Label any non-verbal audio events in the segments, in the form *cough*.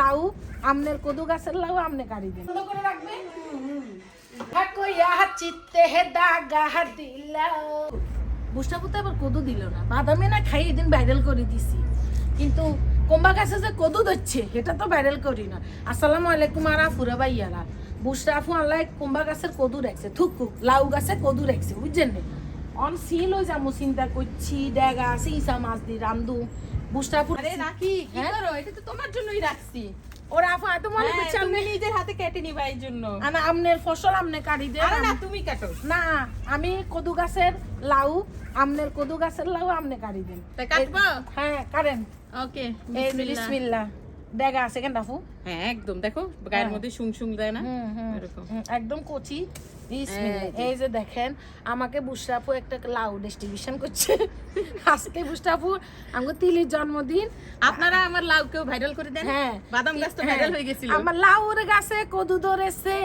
লাউ আমনের কদু গাছের লাউ আমনে কাড়ি দেন। করে রাখবে? বুষ্টাপুতে আবার কদু দিল না। বাদামে না খাই এদিন ভাইরাল করে দিছি। কিন্তু কোম্বা গাছে যে কদু দিচ্ছে এটা তো ভাইরাল করি না। আসসালামু আলাইকুম আর ফুরা ভাইয়ারা। বুষ্টাফু আল্লাহ কোম্বা গাছের কদু রাখছে। থুকু লাউ গাছে কদু রাখছে বুঝছেন অন সিল হয়ে যাব চিন্তা করছি ডেগা সিসা মাছ দি রান্ধু আরে রাখি কি হ্যাঁ? করো? এটা তো তোমার জন্যই রাখছি। ওর আফা এত মনে হ্যাঁ, করছে আমি নিজের হাতে কেটে নিবা এই জন্য। আনা আমনের ফসল আমনে কাটি দে আরে না তুমি কাটো। না আমি কদু গাছের লাউ আমনের কদু গাছের লাউ আমনে কাটি দেন তাই কাটবো? হ্যাঁ কারেন ওকে বিসমিল্লাহ। বিসমিল্লা ডেগা আছে কেন ডাফু? হ্যাঁ একদম। দেখো গায়ের মধ্যে শুং শুং দেয় না? এরকম। একদম কচি। এই যে। দেখেন আমাকে বুসরাপু একটা লাউ ডিস্ট্রিবিউশন করছে। *laughs* আজকে বুসরাপু আমাকে তিলির জন্মদিন। আপনারা আমার লাউকেও ভাইরাল করে দেন? হ্যাঁ। বাদাম গাছ তো হ্যাঁ, ভাইরাল হয়ে গেছিল। আমার লাউর গাছে কদু ধরেছে।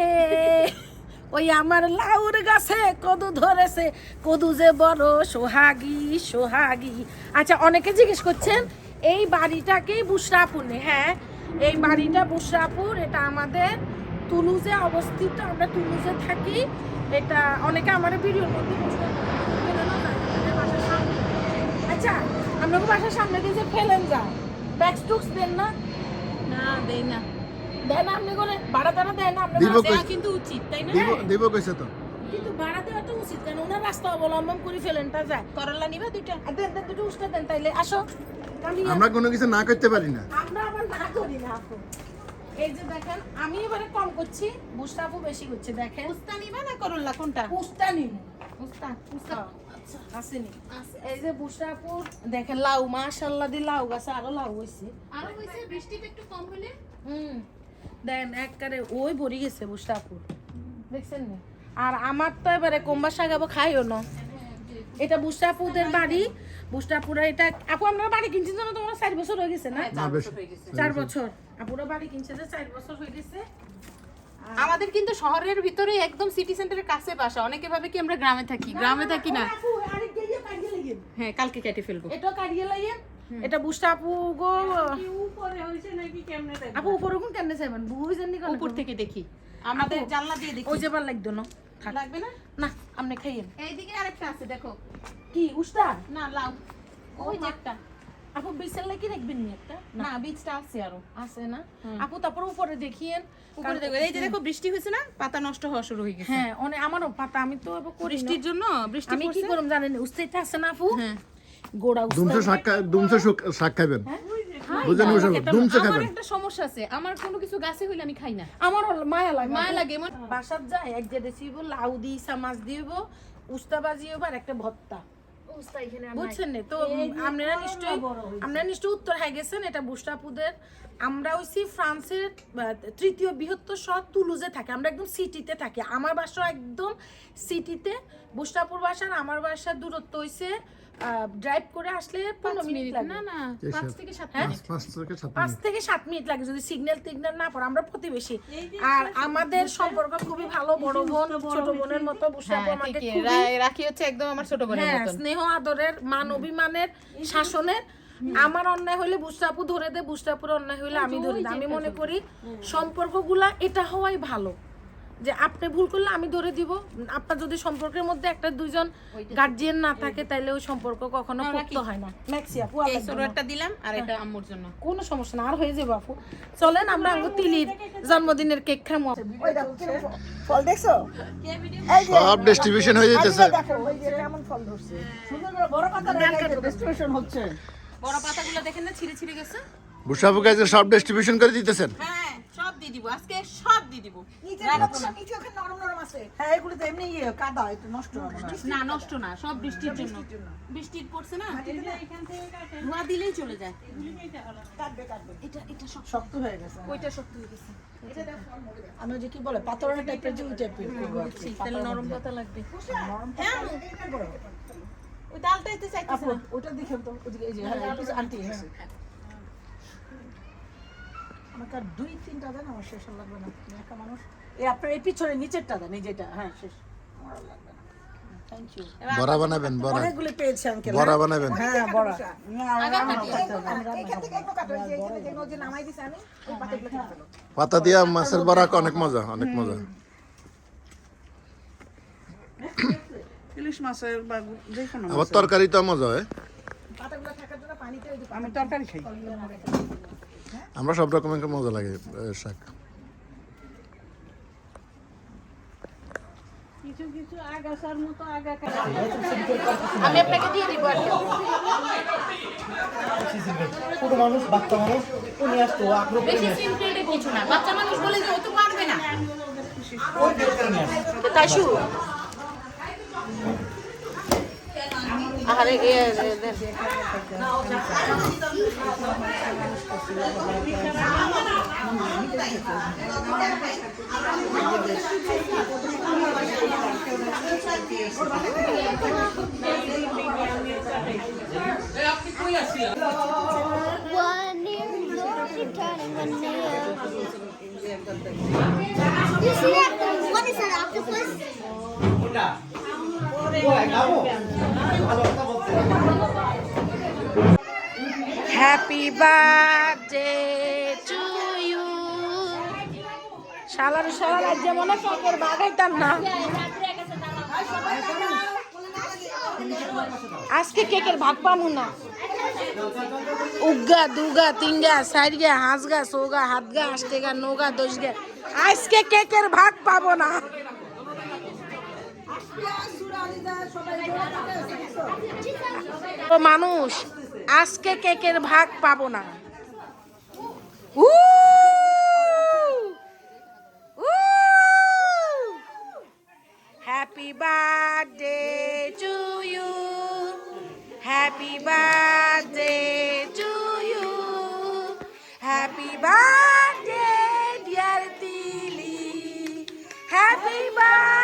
ওই আমার লাউর গাছে কদু ধরেছে। কদু যে বড় সোহাগী সোহাগী। আচ্ছা অনেকে জিজ্ঞেস করছেন এই বাড়িটাকেই বুসরাপুর নে হ্যাঁ এই বাড়িটা বুসরাপুর এটা আমাদের তুলুজে অবস্থিত আমরা তুলুজে থাকি এটা অনেকে আমার ভিডিওর মধ্যে। আচ্ছা আপনাকে বাসার সামনে দিয়ে যে ফেলেন যায় ব্যাকস্টুক্স দেন না? না দেই না। দেন না আপনি করে ভাড়া টাড়া দেন আপনি কিন্তু উচিত তাই না? দিব দিব কইছে তো। কিন্তু ভাড়া দেওয়া তো উচিত কেন ওনার রাস্তা অবলম্বন করে যায় করলা নিবা দুইটা। দেন দেন দুটো উষ্টা দেন তাইলে আসো। আমরা কোনো কিছু না করতে পারি না। আমরা আবার না করি না আপু। এই যে দেখেন আমি এবারে কম করছি বুস্তাফু বেশি করছে দেখেন। উস্তা নিবা না করলা কোনটা? উস্তা উস্তা আচ্ছা আসেনি। এই যে দেখেন লাউ মাশাল্লাহ দি লাউ গাছে আরও লাউ হইছে। আরও হইছে বৃষ্টিটা একটু কম হলে? হুম। দেন একবারে ওই ভরি গেছে দেখছেন নি? আর আমার তো এবারে কোম্বা শাগাবো খাইও না। এটা বুস্তাপুদের বাড়ি বুস্তাপুরা এটা আপু আপনারা বাড়ি কিনছেন জানো তোমরা চার বছর হয়ে গেছে না? বেশি চার বছর আপুরা বাড়ি কিনছে যে চার বছর হয়ে গেছে। আমাদের কিন্তু শহরের ভিতরে একদম সিটি সেন্টারের কাছে বাসা। অনেকে ভাবে কি আমরা গ্রামে থাকি? গ্রামে থাকি না। আপু। হ্যাঁ কালকে কেটে ফেলব। এটা কাটিয়ে লাগিয়ে এটা বুস্তাপু গো। আপু উপরে কোন কেমনে চাইবেন? বুঝেন নি উপর থেকে দেখি। আমাদের জানলা দিয়ে দেখি। ওই যে লাগতো না। লাগবে না? না আপনি খাইয়েন। এইদিকে আরেকটা আছে দেখো। কি উস্তা না লাউ। ওই যে একটা। আপু বিছের লাগি রাখবেন নি একটা? না। বীজটা আছে আরও। আছে না? আপু তারপর উপরে দেখিয়েন। উপরে দেখো এই যে দেখো বৃষ্টি হয়েছে না? পাতা নষ্ট হওয়া শুরু হয়ে গেছে। হ্যাঁ অনেক আমারও পাতা আমি তো বৃষ্টির জন্য বৃষ্টি আমি কি করম জানেন? উস্তেটা আছে না আপু? হ্যাঁ। গোড়া উস্তা দুমসে শাক দুমসে শুক- শাক খাবেন হ্যাঁ? বুঝেন উসব দুমসে খাবেন একটা সমস্যা আছে আমার কোনো কিছু গাছে হইলে আমি খাই না। আমার মায়া লাগে। মায়া লাগে বাসার যায় এক যে রেসিপ লাউ দি মাছ দিব উস্তা বাজিয়ে আর একটা ভর্তা বুঝছেন তো আপনারা নিশ্চয়ই আপনারা নিশ্চয়ই উত্তর হয়ে গেছেন এটা বুস্টাপুদের আমরা হইছি ফ্রান্সের তৃতীয় বৃহত্তর শহর তুলুজে থাকি। আমরা একদম সিটিতে থাকি। আমার বাসা একদম সিটিতে। বুস্টাপুর বাসার আমার বাসার দূরত্ব হইছে ড্রাইভ করে আসলে পনেরো মিনিট লাগে। না না। পাঁচ থেকে সাত হ্যাঁ? মিনিট। পাঁচ থেকে সাত মিনিট। থেকে সাত মিনিট লাগে যদি সিগন্যাল টিগন্যাল না পড়ে আমরা প্রতিবেশী। আর আমাদের সম্পর্ক খুবই ভালো বড় বোন ছোট বোনের মতো বুস্টাপু হ্যাঁ, আমাকে খুবই রাখি হচ্ছে একদম আমার ছোট বোনের হ্যাঁ স্নেহ আদরের মান অভিমানের শাসনের। আমার অন্যায় হইলে বুস্টাপু ধরে দে বুস্টাপুর অন্যায় হইলে আমি ধরে দিই আমি মনে করি সম্পর্কগুলা এটা হওয়াই ভালো। যে আপনি ভুল করলে আমি ধরে দিব। আপনার যদি সম্পর্কের মধ্যে একটা দুইজন গার্জিয়ান না থাকে তাহলে ওই সম্পর্ক কখনো পোক্ত হয় না। ম্যাক্সি আপু এই একটা দিলাম আর এটা আম্মুর জন্য। কোনো সমস্যা না আর হয়ে যাবে আপু। চলেন আমরা আঙ্গু তিলির জন্মদিনের কেক খামো। ওই দেখো ফল দেখছ? এই যে সব ডিস্ট্রিবিউশন হয়ে আজকে দেখো ওই যে কেমন ফল ধরছে। সুন্দর করে বড় পাতা ডিস্ট্রিবিউশন হচ্ছে। বড় পাতাগুলো দেখেন না ছিঁড়ে ছিঁড়ে গেছে? বুসাফু কাজে সব ডিস্ট্রিবিউশন করে দিতেছেন। হ্যাঁ দিয়ে দিব আজকে সব দিয়ে দিব। না, নরম নরম আছে। হ্যাঁ এগুলো তো এমনি ইয়ে কাদা একটু নষ্ট না। না নষ্ট না সব বৃষ্টির জন্য। বৃষ্টি পড়ছে না ধোয়া দিলেই চলে যায়। এটা এটা শক্ত। হয়ে গেছে। ওইটা শক্ত হয়ে গেছে। আমি ওই যে কি বলে পাথরের টাইপের যে ওই টাইপের। তাহলে নরম পাতা লাগবে। নরম পাতা ওই ডালটা এতে চাইতেছে ওটা দেখে তো ওদিকে এই হ্যাঁ এই যে আন্টি হ্যাঁ আর দুই তিনটা দেন আমার শেষ আর লাগবে না। একা মানুষ। এই আপনার এই পিছনে নিচেরটা দেন এই যেটা হ্যাঁ শেষ। আমার আর লাগবে না। বড়া বানাবেন বড়া। অনেকগুলি পেয়েছি আঙ্কেল বড়া বানাবেন। হ্যাঁ বড়। না আগা কাটি। এখান থেকে একটু কাটো এই যে এখানে যে নদী নামাই দিছে আমি ওই পাতাগুলো কেটে ফেলো পাতা দিয়া মাছের বড়া অনেক মজা অনেক মজা। ইলিশ মাছের বা যে কোনো আবার তরকারি তো মজা হয়। পাতাগুলো থাকার জন্য পানিতে আমি তরকারি খাই। আমরা সব রকমের মজা লাগে শাক। কিছু কিছু আগাছার মতো আগা আমি আপনাকে দিয়ে দিব ছোট মানুষ বাচ্চা মানুষ উনি আসতো আগ্রহ করে বেশি নিয়ে আসতো। সিম্পল কিছু না। বাচ্চা মানুষ বলে যে ও তো পারবে না। ওই বের করে নিয়ে আসতো। তো তাই আরে এ এ, দেন। One near Lord, turning one near. You see that? What is that octopus? ওটা Happy birthday to you শালার শালার আজ যেমন কাকের বাগাইতাম না। আজকে কেকের ভাগ পামু না। উগা দুগা তিনগা, চারগা হাঁসগা সোগা হাতগা, আষ্টেগা, নোগা, দশগা। আজকে কেকের ভাগ পাবো না। ও মানুষ, আজকে কেকের ভাগ পাবো না! Happy birthday to you. Happy birthday to you. Happy birthday dear Tili. Happy birthday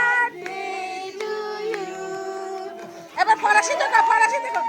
এবার ফরাসি দেখো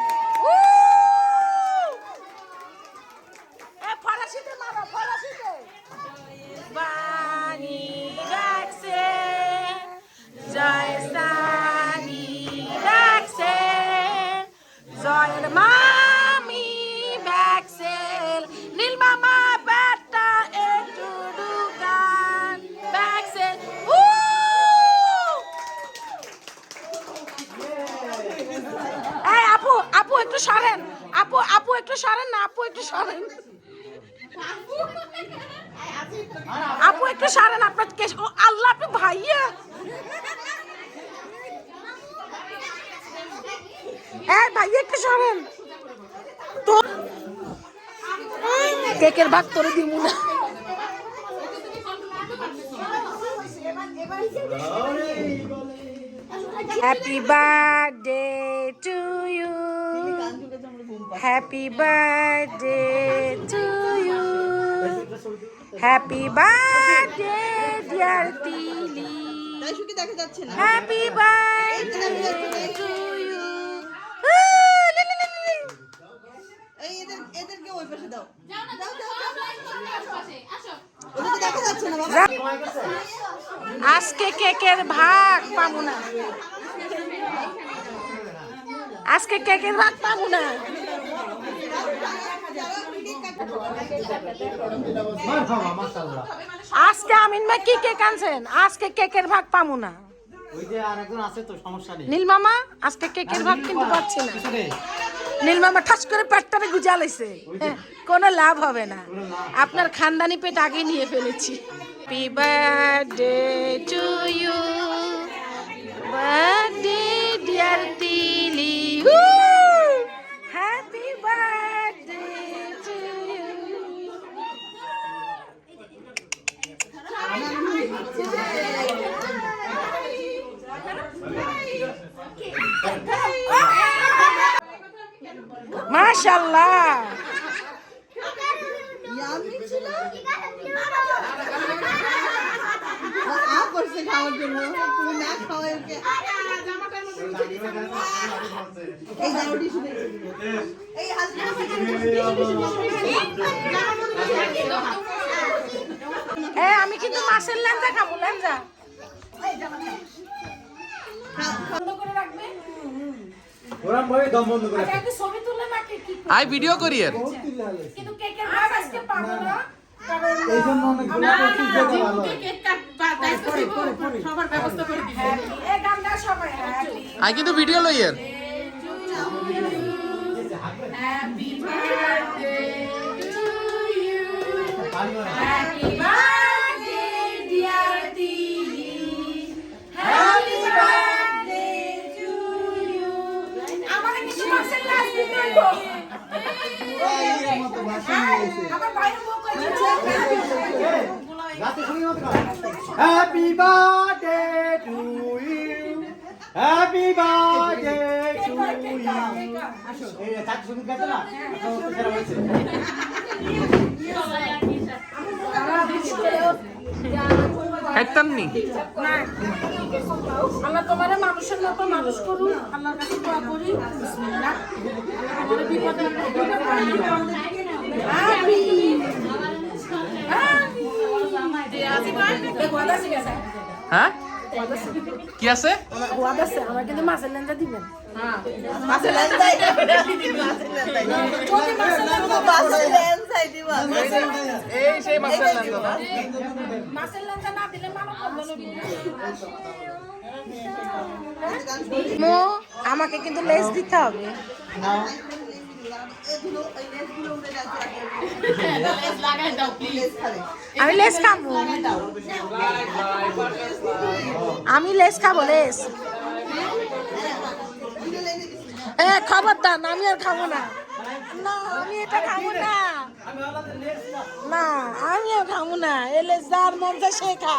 কেকের ভাগ তোরে দিব না। Happy birthday to you happy birthday to you happy birthday dear Tili শুকি দেখা যাচ্ছে না। হ্যাপি বার্থডে টু ইউ এই এদের এদেরকে ওই পাশে দাও। ওদেরকে দেখা যাচ্ছে না বাবা। আজকে কেকের ভাগ পাবো না। আজকে কেকের ভাগ পাবো না। আজকে আমিন ভাই কি কেক আনছেন? আজকে কেকের ভাগ পাবো না। ওই যে আরেকজন আছে তো সমস্যা নেই। নীল মামা আজকে কেকের ভাগ কিন্তু পাচ্ছি না। নেই ঠাস করে পেটটারে গুজা কোনো লাভ হবে না। আপনার খানদানি পেট আগে নিয়ে ফেলেছি। Happy birthday to you birthday dear Tili happy birthday to you এ আমি কিন্তু মাছের ল্যাঞ্জা খাব ল্যাঞ্জা বন্ধ করে রাখবে? ওরম ভাবে দম বন্ধ করে আচ্ছা, একটু ছবি তুললে নাকি কি আই ভিডিও করি এর কিন্তু কেকের ভাগ আজকে পাবো না কারণ এই ভিডিও লইয়ের। কোচিং যেতে happy birthday to you happy birthday to you এই শুনি গেছে না? আল্লাহ তোমার মানুষের মতো মানুষ করুন আল্লাহর কাছে দোয়া করি। আমার বিপদে আমি হ্যাঁ? কি আছে? মাছের লেঞ্জা দিবেন এই সেই মাছের লাঞ্চ মাছের লেঞ্জা না। দিলে মো আমাকে কিন্তু লেস দিতে হবে। আমি লেস খাব। আমি লেস খাব লেস। এ খবরদার না, আমি আর খাব না। না আমি এটা খাব না। না আমি আর খাব না। এ লেস যার চায় সে খা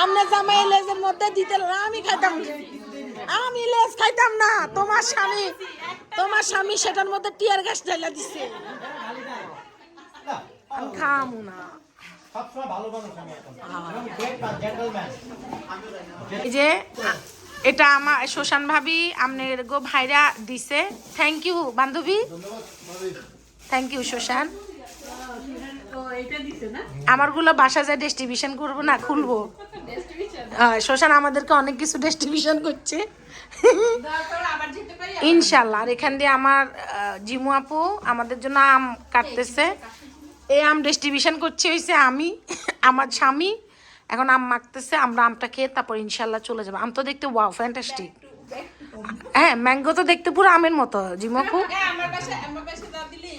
আমনে জামা লেজের মধ্যে দিতে আমি খাইতাম। আমি লেস খাইতাম না তোমার স্বামী তোমার স্বামী সেটার মধ্যে টিয়ার গ্যাস ঢাইলা দিছে। আমি খামু না। এই যে এটা আমার শোষান ভাবি আপনার গো ভাইরা দিছে। থ্যাংক ইউ বান্ধবী। থ্যাংক ইউ শোষান আমারগুলো বাসা যায় ডিস্ট্রিবিউশন করব না খুলবো। হ্যাঁ, শোষান আমাদেরকে অনেক কিছু ডিস্ট্রিবিউশন করছে। ইনশাল্লাহ আর এখান দিয়ে আমার জিমু আপু আমাদের জন্য আম কাটতেছে। এই আম ডিস্ট্রিবিউশন করছে হয়েছে আমি, আমার স্বামী, এখন আম মাখতেছে, আমরা আমটা খেয়ে তারপর ইনশাল্লাহ চলে যাব। আম তো দেখতে ওয়াও ফ্যান্টাস্টিক হ্যাঁ ম্যাঙ্গো তো দেখতে পুরো আমের মতো, জিমু আপু। আমার কাছে আমার কাছে দাও দিলি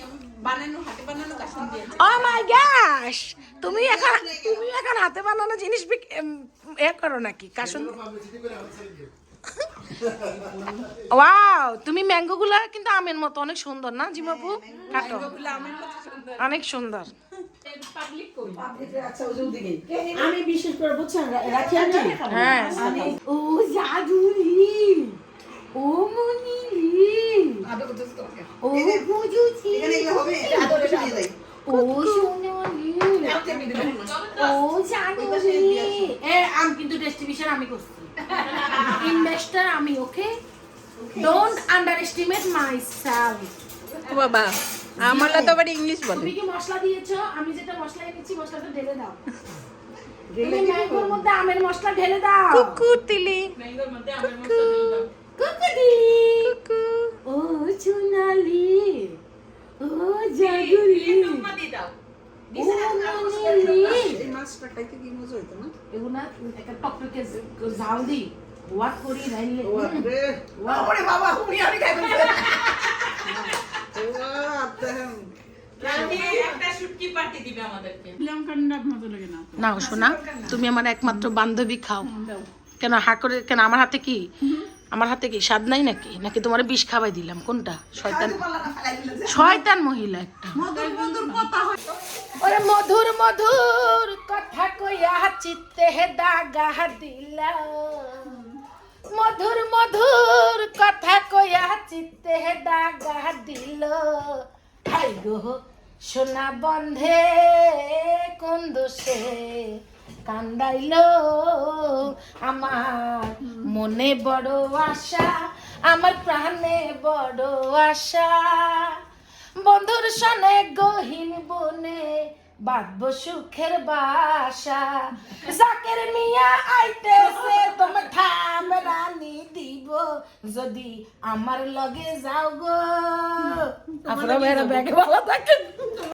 বানানো হাতে বানানো কাশন দিয়ে ও মাই গ্যাশ তুমি এখন তুমি এখন হাতে বানানো জিনিস এ করো নাকি? কাশুন ওয়াও তুমি ম্যাঙ্গো গুলা কিন্তু আমের মতো অনেক সুন্দর না জিমাপু? কাটো। অনেক সুন্দর। আমি বিশেষ করে বুঝছেন রাখি হ্যাঁ ও জাদুরি ও মনিলি ও বুঝুছি ও সোনালি ও জানুরি এ আমি কিন্তু ডিস্ট্রিবিউশন আমি করছি ইনভেস্টার আমি okay don't underestimate myself বাবা। আমারটা তো আবার ইংলিশ বলে। তুমি কি মশলা দিয়েছ? আমি যেটা মশলা এনেছি মশলাটা ঢেলে দাও। তুমি ম্যাঙ্গোর মধ্যে আমের মশলা ঢেলে দাও। কুকু দিলি ও চুনালি ও জাগুলি ও মনিলি এই মাছটা খাইতে কি মজা হইতো না? এগুলা একটা টকটকে ঝাল দি ওয়াট করি রাইলে ওরে ওরে বাবা উনি আমি খাই লঙ্কাটা মজা লাগে না না শোনা তুমি আমার একমাত্র বান্ধবী খাও। কেন হা করে কেন আমার হাতে কি? আমার হাতে কি? স্বাদ নাই নাকি? নাকি তোমার বিষ খাওয়াই দিলাম? কোনটা? শয়তান শয়তান মহিলা একটা। ওরে মধুর মধুর কথা কইয়া চিত্তে হে দাগা দিলা মধুর মধুর কথা কইয়া চিত্তে দাগা দিল। হাই গো, সোনা বন্ধে কোন দোষে কান্দাইল? আমার মনে বড় আশা, আমার প্রাণে বড় আশা। বন্ধুর সনে গহীন বনে বাঁধবো সুখের বাসা জাকের মিয়া আইতেছে তোমার ঠাম রানি দিব যদি আমার লগে যাও গো আপনারা ব্যাগে ভালো থাকেন